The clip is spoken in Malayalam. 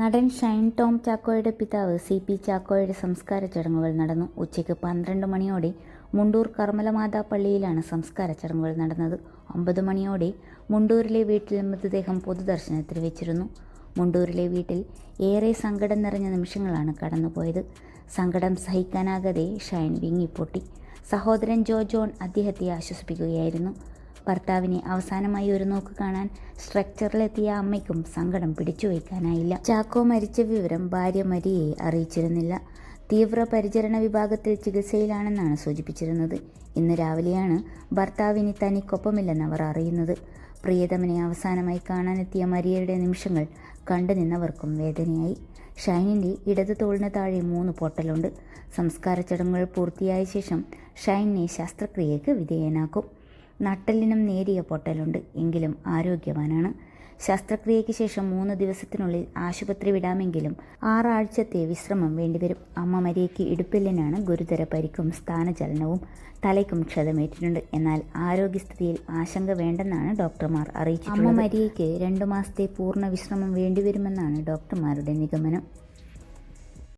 നടൻ ഷൈൻ ടോം ചാക്കോയുടെ പിതാവ് സി പി ചാക്കോയുടെ സംസ്കാര ചടങ്ങുകൾ നടന്നു. ഉച്ചയ്ക്ക് പന്ത്രണ്ട് മണിയോടെ മുണ്ടൂർ കർമ്മലമാതാ പള്ളിയിലാണ് സംസ്കാര ചടങ്ങുകൾ നടന്നത്. ഒമ്പത് മണിയോടെ മുണ്ടൂരിലെ വീട്ടിൽ മൃതദേഹം പൊതുദർശനത്തിന് വെച്ചിരുന്നു. മുണ്ടൂരിലെ വീട്ടിൽ ഏറെ സങ്കടം നിറഞ്ഞ നിമിഷങ്ങളാണ് കടന്നുപോയത്. സങ്കടം സഹിക്കാനാകാതെ ഷൈൻ വിങ്ങിപ്പൊട്ടി. സഹോദരൻ ജോ ജോൺ അദ്ദേഹത്തെ ആശ്വസിപ്പിക്കുകയായിരുന്നു. ഭർത്താവിനെ അവസാനമായി ഒരു നോക്ക് കാണാൻ സ്ട്രക്ചറിലെത്തിയ അമ്മയ്ക്കും സങ്കടം പിടിച്ചു വയ്ക്കാനായില്ല. ചാക്കോ മരിച്ച വിവരം ഭാര്യ മരിയെ അറിയിച്ചിരുന്നില്ല. തീവ്ര പരിചരണ വിഭാഗത്തിൽ ചികിത്സയിലാണെന്നാണ് സൂചിപ്പിച്ചിരുന്നത്. ഇന്ന് രാവിലെയാണ് ഭർത്താവിന് തനിക്കൊപ്പമില്ലെന്ന് അവർ അറിയുന്നത്. പ്രിയതമനെ അവസാനമായി കാണാനെത്തിയ മരിയയുടെ നിമിഷങ്ങൾ കണ്ടു നിന്നവർക്കും വേദനയായി. ഷൈനിന്റെ ഇടത് തോളിന് താഴെ മൂന്ന് പൊട്ടലുണ്ട്. സംസ്കാര ചടങ്ങുകൾ പൂർത്തിയായ ശേഷം ഷൈനിനെ ശസ്ത്രക്രിയയ്ക്ക് വിധേയനാക്കും. നട്ടലിനും നേരിയ പൊട്ടലുണ്ട്. എങ്കിലും ആരോഗ്യവാനാണ്. ശസ്ത്രക്രിയയ്ക്ക് ശേഷം മൂന്ന് ദിവസത്തിനുള്ളിൽ ആശുപത്രി വിടാമെങ്കിലും ആറാഴ്ചത്തെ വിശ്രമം വേണ്ടിവരും. അമ്മ മരിയയ്ക്ക് ഇടുപ്പില്ലിനാണ് ഗുരുതര പരിക്കും സ്ഥാനചലനവും. തലയ്ക്കും ക്ഷതമേറ്റിട്ടുണ്ട്. എന്നാൽ ആരോഗ്യസ്ഥിതിയിൽ ആശങ്ക വേണ്ടെന്നാണ് ഡോക്ടർമാർ അറിയിച്ചത് അമ്മ മരിയയ്ക്ക് രണ്ടു മാസത്തെ പൂർണ വിശ്രമം വേണ്ടിവരുമെന്നാണ് ഡോക്ടർമാരുടെ നിഗമനം.